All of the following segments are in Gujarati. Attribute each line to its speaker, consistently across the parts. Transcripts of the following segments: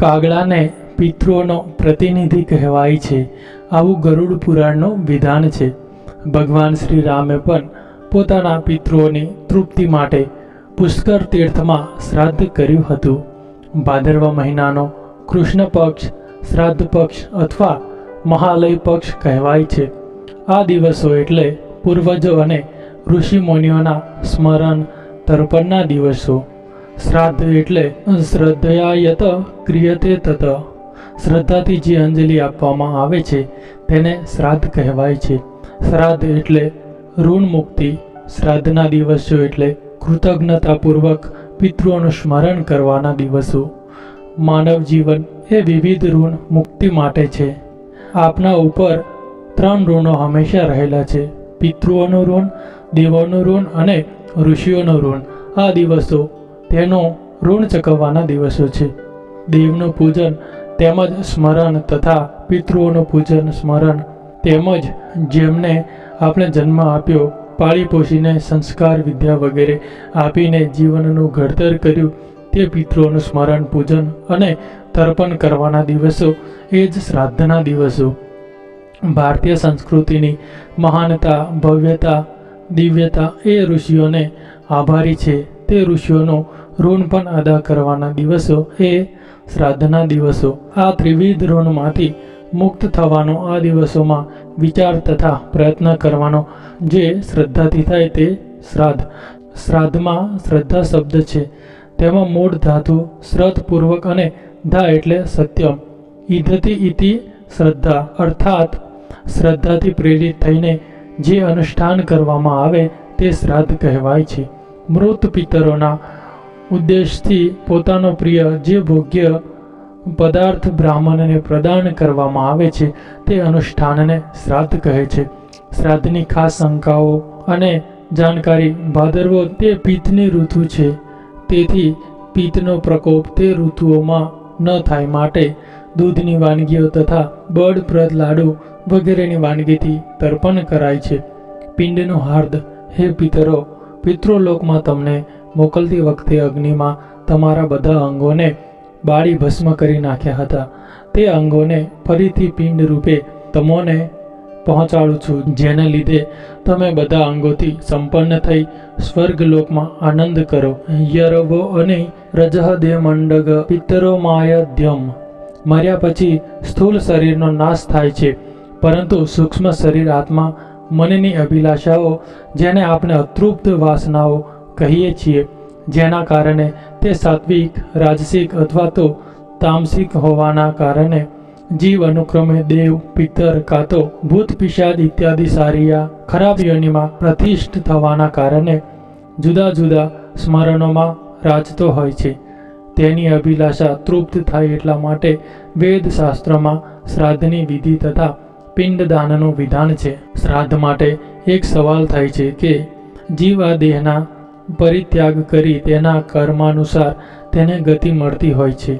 Speaker 1: કાગડાને પિતૃઓનો પ્રતિનિધિ કહેવાય છે. આવું ગરુડ પુરાણનું વિધાન છે. ભગવાન શ્રી રામે પણ પોતાના પિતૃઓની તૃપ્તિ માટે પુષ્કર તીર્થમાં શ્રાદ્ધ કર્યું હતું. ભાદરવા મહિનાનો કૃષ્ણ પક્ષ, શ્રાદ્ધ પક્ષ અથવા મહાલય પક્ષ કહેવાય છે. આ દિવસો એટલે પૂર્વજો અને ઋષિ મુનિઓના સ્મરણ તર્પણના દિવસો. શ્રાદ્ધ એટલે શ્રદ્ધયાયત ક્રિયતે તત. શ્રદ્ધાથી જે અંજલિ આપવામાં આવે છે, તેને શ્રાદ્ધ કહેવાય છે. શ્રાદ્ધ એટલે ઋણ મુક્તિ. શ્રાદ્ધના દિવસો એટલે કૃતજ્ઞતાપૂર્વક પિતૃઓનું સ્મરણ કરવાના દિવસો. માનવ જીવન એ વિવિધ ઋણ મુક્તિ માટે છે. આપના ઉપર ત્રણ ઋણો હંમેશા રહેલા છે. પિતૃઓનું ઋણ, દેવોનું ઋણ અને ઋષિઓનું ઋણ. આ દિવસો તેનો ઋણ ચૂકવવાના દિવસો છે. દેવનું પૂજન તેમજ સ્મરણ તથા પિતૃઓનું પૂજન સ્મરણ તેમજ જેમને આપણે જન્મ આપ્યો, પાળી પોષીને સંસ્કાર વિદ્યા વગેરે આપીને જીવનનું ઘડતર કર્યું, તે પિતૃઓનું સ્મરણ, પૂજન અને તર્પણ કરવાના દિવસો એ જ શ્રાદ્ધના દિવસો. ભારતીય સંસ્કૃતિની મહાનતા, ભવ્યતા, દિવ્યતા એ ઋષિઓને આભારી છે. તે ઋષિઓનો ઋણ પણ અદા કરવાના દિવસો એ શ્રાદ્ધના દિવસો. આ ત્રિવિધ ઋણમાંથી મુક્ત થવાનો આ દિવસોમાં વિચાર તથા પ્રયત્ન કરવાનો જે શ્રદ્ધાથી થાય તે શ્રાદ્ધ. શ્રાદ્ધમાં શ્રદ્ધા શબ્દ છે. તેમાં મૂળ ધાતુ શ્રદ્ધપૂર્વક અને ધા એટલે સત્યમ. ઈધતી ઇતિ શ્રદ્ધા અર્થાત શ્રદ્ધાથી પ્રેરિત થઈને જે અનુષ્ઠાન કરવામાં આવે તે શ્રાદ્ધ કહેવાય છે. મૃત પિતરોના ઉદ્દેશથી પોતાનો પ્રિય જે ભોગ્ય પદાર્થ બ્રાહ્મણને પ્રદાન કરવામાં આવે છે, તે અનુષ્ઠાનને શ્રાદ્ધ કહે છે. શ્રાદ્ધની ખાસ શંકાઓ અને જાણકારી ભાદરવો તે પિત્તની ઋતુ છે. તેથી પિત્તનો પ્રકોપ તે ઋતુઓમાં ન થાય માટે દૂધની વાનગીઓ તથા બળપ્રદ લાડુ વગેરેની વાનગીથી તર્પણ કરાય છે. પિંડનું હાર્દ, હે પિતરો પિતૃલોકમાં તમને મોકલતી વખતે અગ્નિમાં તમારા બધા અંગોને બાળી ભસ્મ કરી નાખ્યા હતા. તે અંગોને ફરીથી પિંડ રૂપે તમોને પહોંચાડું છું. જેને લીધે તમે બધા અંગોથી સંપન્ન થઈ સ્વર્ગલોકમાં આનંદ કરો. યરવો અને રજહ દે મંડગ પિતરો માયધ્યમ મર્યા પછી સ્થૂળ શરીરનો નાશ થાય છે. પરંતુ સૂક્ષ્મ શરીર આત્મા મનની અભિલાષાઓ જેને આપણે અતૃપ્ત વાસનાઓ કહીએ છીએ, જેના કારણે તે સાત્વિક, રાજસિક અથવા તો તામસિક હોવાના કારણે જીવ અનુક્રમે દેવ પિતર કાં તો ભૂત પિશાદ ઇત્યાદિ સારિયા, ખરાબ યોનિમાં પ્રતિષ્ઠ થવાના કારણે જુદા જુદા સ્મરણોમાં રાજતો હોય છે. તેની અભિલાષા તૃપ્ત થાય એટલા માટે વેદ શાસ્ત્રોમાં શ્રાદ્ધની વિધિ તથા પિંડદાનનું વિધાન છે. શ્રાદ્ધ માટે એક સવાલ થાય છે કે જીવ આ દેહના પરિત્યાગ કરી તેના કર્માનુસાર તેને ગતિ મળતી હોય છે,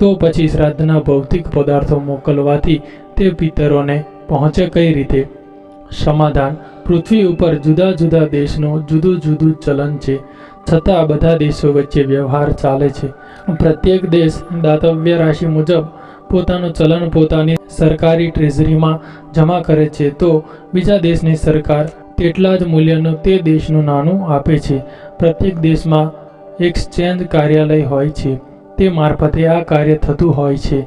Speaker 1: તો પછી શ્રાદ્ધના ભૌતિક પદાર્થો મોકલવાથી તે પિતરોને પહોંચે કઈ રીતે? સમાધાન. પૃથ્વી ઉપર જુદા જુદા દેશનું જુદું જુદું ચલન છે. છતાં બધા દેશો વચ્ચે વ્યવહાર ચાલે છે. પ્રત્યેક દેશ દાતવ્ય રાશિ મુજબ પોતાનું ચલણ પોતાની સરકારી ટ્રેઝરીમાં જમા કરે છે, તો બીજા દેશની સરકાર તેટલા જ મૂલ્યનું તે દેશનું નાણું આપે છે. પ્રત્યેક દેશમાં એક્સચેન્જ કાર્યાલય હોય છે, તે મારફતે આ કાર્ય થતું હોય છે.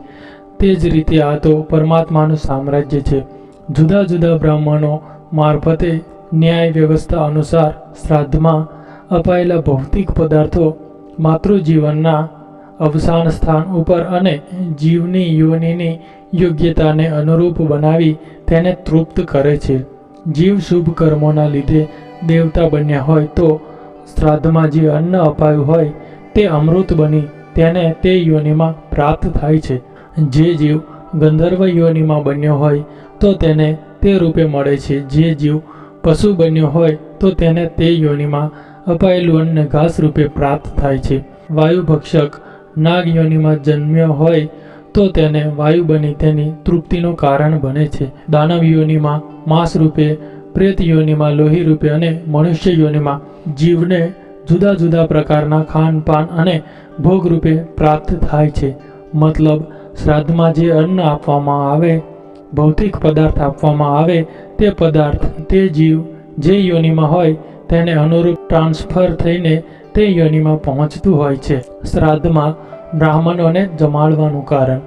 Speaker 1: તે જ રીતે આ તો પરમાત્માનું સામ્રાજ્ય છે. જુદા જુદા બ્રાહ્મણો મારફતે ન્યાય વ્યવસ્થા અનુસાર શ્રાદ્ધમાં અપાયેલા ભૌતિક પદાર્થો માતૃજીવનના અવસાન સ્થાન ઉપર અને જીવની યોનિની યોગ્યતાને અનુરૂપ બનાવી તેને તૃપ્ત કરે છે. જીવ શુભ કર્મોના લીધે દેવતા બન્યા હોય તો શ્રાદ્ધમાં જે અન્ન અપાયું હોય તે અમૃત બની તેને તે યોનિમાં પ્રાપ્ત થાય છે. જે જીવ ગંધર્વ યોનિમાં બન્યો હોય તો તેને તે રૂપે મળે છે. જે જીવ પશુ બન્યો હોય તો તેને તે યોનિમાં અપાયેલું અન્ન ઘાસ રૂપે પ્રાપ્ત થાય છે. વાયુ ભક્ષક નાગ યોનિમાં જન્મ્યો હોય તો તેને વાયુ બની તેની તૃપ્તિનું કારણ બને છે. દાનવ યોનિમાં માંસ રૂપે પ્રેત યોનિમાં લોહી રૂપે અને મનુષ્ય યોનિમાં જીવને જુદા જુદા પ્રકારના ખાનપાન અને ભોગ રૂપે પ્રાપ્ત થાય છે. મતલબ, શ્રાદ્ધમાં જે અન્ન આપવામાં આવે, ભૌતિક પદાર્થ આપવામાં આવે, તે પદાર્થ, તે જીવ જે યોનિમાં હોય, તેને અનુરૂપ ટ્રાન્સફર થઈને તે યોનિમાં પહોંચતું હોય છે. શ્રાદ્ધમાં બ્રાહ્મણોને જમાડવાનું કારણ.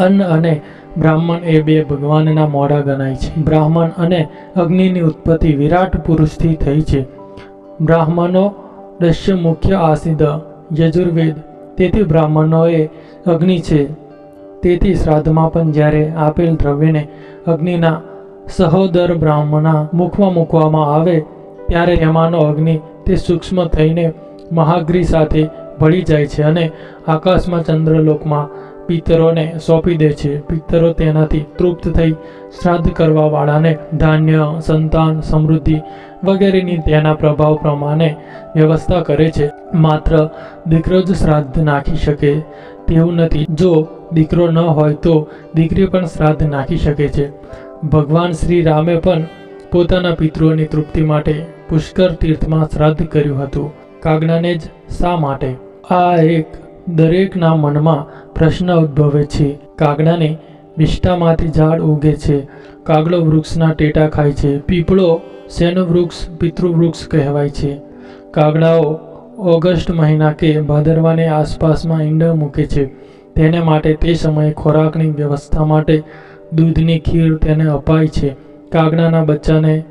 Speaker 1: અન્ન અને બ્રાહ્મણ એ બે ભગવાનના મોડા ગણાય છે. બ્રાહ્મણ અને અગ્નિની ઉત્પત્તિ વિરાટ પુરુષથી થઈ છે. બ્રાહ્મણો દસ્ય મુખ્ય આસિદ, યજુર્વેદ, તેથી બ્રાહ્મણો એ અગ્નિ છે. તેથી શ્રાદ્ધમાં પણ જ્યારે આપેલ દ્રવ્યને અગ્નિના સહોદર બ્રાહ્મણના મુખમાં મૂકવામાં આવે, ત્યારે એમાંનો અગ્નિ તે સૂક્ષ્મ થઈને મહાગ્રી સાથે ભળી જાય છે અને આકાશમાં ચંદ્રલોકમાં પિતરોને સોંપી દે છે. પિતરો તેનાથી તૃપ્ત થઈ શ્રાદ્ધ કરવાવાળાને ધાન્ય, સંતાન, સમૃદ્ધિ વગેરેની તેના પ્રભાવ પ્રમાણે વ્યવસ્થા કરે છે. માત્ર દીકરો જ શ્રાદ્ધ નાખી શકે તેવું નથી. જો દીકરો ન હોય તો દીકરી પણ શ્રાદ્ધ નાખી શકે છે. ભગવાન શ્રી રામે પણ પોતાના પિતૃઓની તૃપ્તિ માટે પુષ્કર તીર્થમાં શ્રાદ્ધ કર્યું હતું. કાગડાને જ શા માટે? આ એક દરેકના મનમાં પ્રશ્ન ઉદ્ભવે છે. કાગડાને વિષ્ટામાંથી ઝાડ ઉગે છે. કાગડો વૃક્ષના ટેટા ખાય છે. પીપળો શેનું વૃક્ષ પિતૃવૃક્ષ કહેવાય છે. કાગડાઓ ઓગસ્ટ મહિના કે ભાદરવાની આસપાસમાં ઈંડા મૂકે છે. તેને માટે તે સમયે ખોરાકની વ્યવસ્થા માટે દૂધની ખીર તેને અપાય છે. કાગડાના બચ્ચાને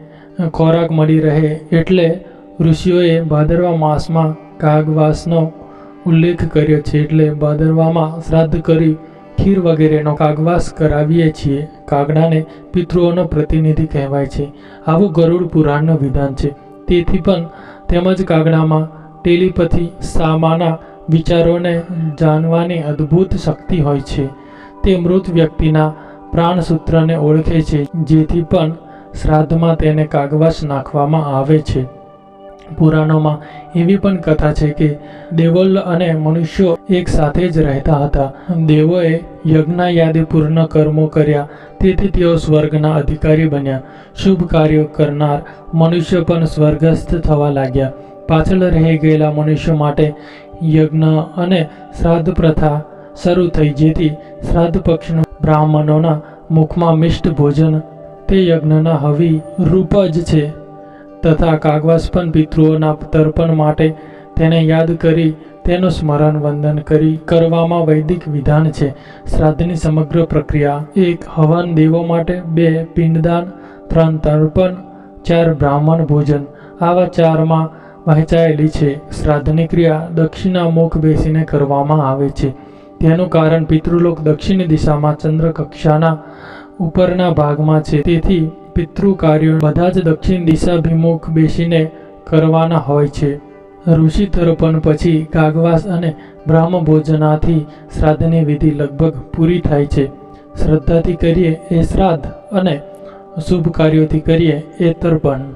Speaker 1: ખોરાક મળી રહે એટલે ઋષિઓએ ભાદરવા માસમાં કાગવાસનો ઉલ્લેખ કર્યો છે એટલે ભાદરવામાં શ્રાદ્ધ કરી ખીર વગેરેનો કાગવાસ કરાવીએ છીએ. કાગડાને પિતૃઓનો પ્રતિનિધિ કહેવાય છે. આવું ગરુડ પુરાણનું વિધાન છે. તેથી પણ તેમજ કાગડામાં ટેલિપથી સામાના વિચારોને જાણવાની અદ્ભુત શક્તિ હોય છે. તે મૃત વ્યક્તિના પ્રાણસૂત્રને ઓળખે છે. જેથી પણ શ્રાદ્ધમાં તેને કાગવાસ નાખવામાં આવે છે. પુરાણોમાં એવી પણ કથા છે કે દેવલ અને મનુષ્યો એક સાથે જ રહેતા હતા. દેવોએ યજ્ઞ યાદે પૂર્ણ કર્મો કર્યા, તેથી તેઓ સ્વર્ગના અધિકારી બન્યા. શુભ કાર્યો કરનાર મનુષ્ય પણ સ્વર્ગસ્થ થવા લાગ્યા. પાછળ રહી ગયેલા મનુષ્યો માટે યજ્ઞ અને શ્રાદ્ધ પ્રથા શરૂ થઈ, જેથી શ્રાદ્ધ પક્ષનું બ્રાહ્મણોના મુખમાં મિષ્ટ ભોજન તે યજ્ઞના હવી રૂપ જ છે. તથા કાગવાસ્પન પિતૃઓના તર્પણ માટે તેને યાદ કરી તેનું સ્મરણ વંદન કરી કરવામાં વૈદિક વિધાન છે. શ્રાદ્ધની સમગ્ર પ્રક્રિયા એક હવન દેવો માટે બે પિંડદાન, ત્રણ તર્પણ, ચાર બ્રાહ્મણ ભોજન આવા ચારમાં વહેંચાયેલી છે. શ્રાદ્ધની ક્રિયા દક્ષિણા મુખ બેસીને કરવામાં આવે છે. તેનું કારણ પિતૃલોક દક્ષિણ દિશામાં ચંદ્ર કક્ષાના ઉપરના ભાગમાં છે. તેથી પિતૃ કાર્યો બધા જ દક્ષિણ દિશાભિમુખ બેસીને કરવાના હોય છે. ઋષિ તર્પણ પછી કાગવાસ અને બ્રાહ્મ ભોજનાથી શ્રાદ્ધની વિધિ લગભગ પૂરી થાય છે. શ્રદ્ધાથી કરીએ એ શ્રાદ્ધ અને શુભ કાર્યોથી કરીએ એ તર્પણ.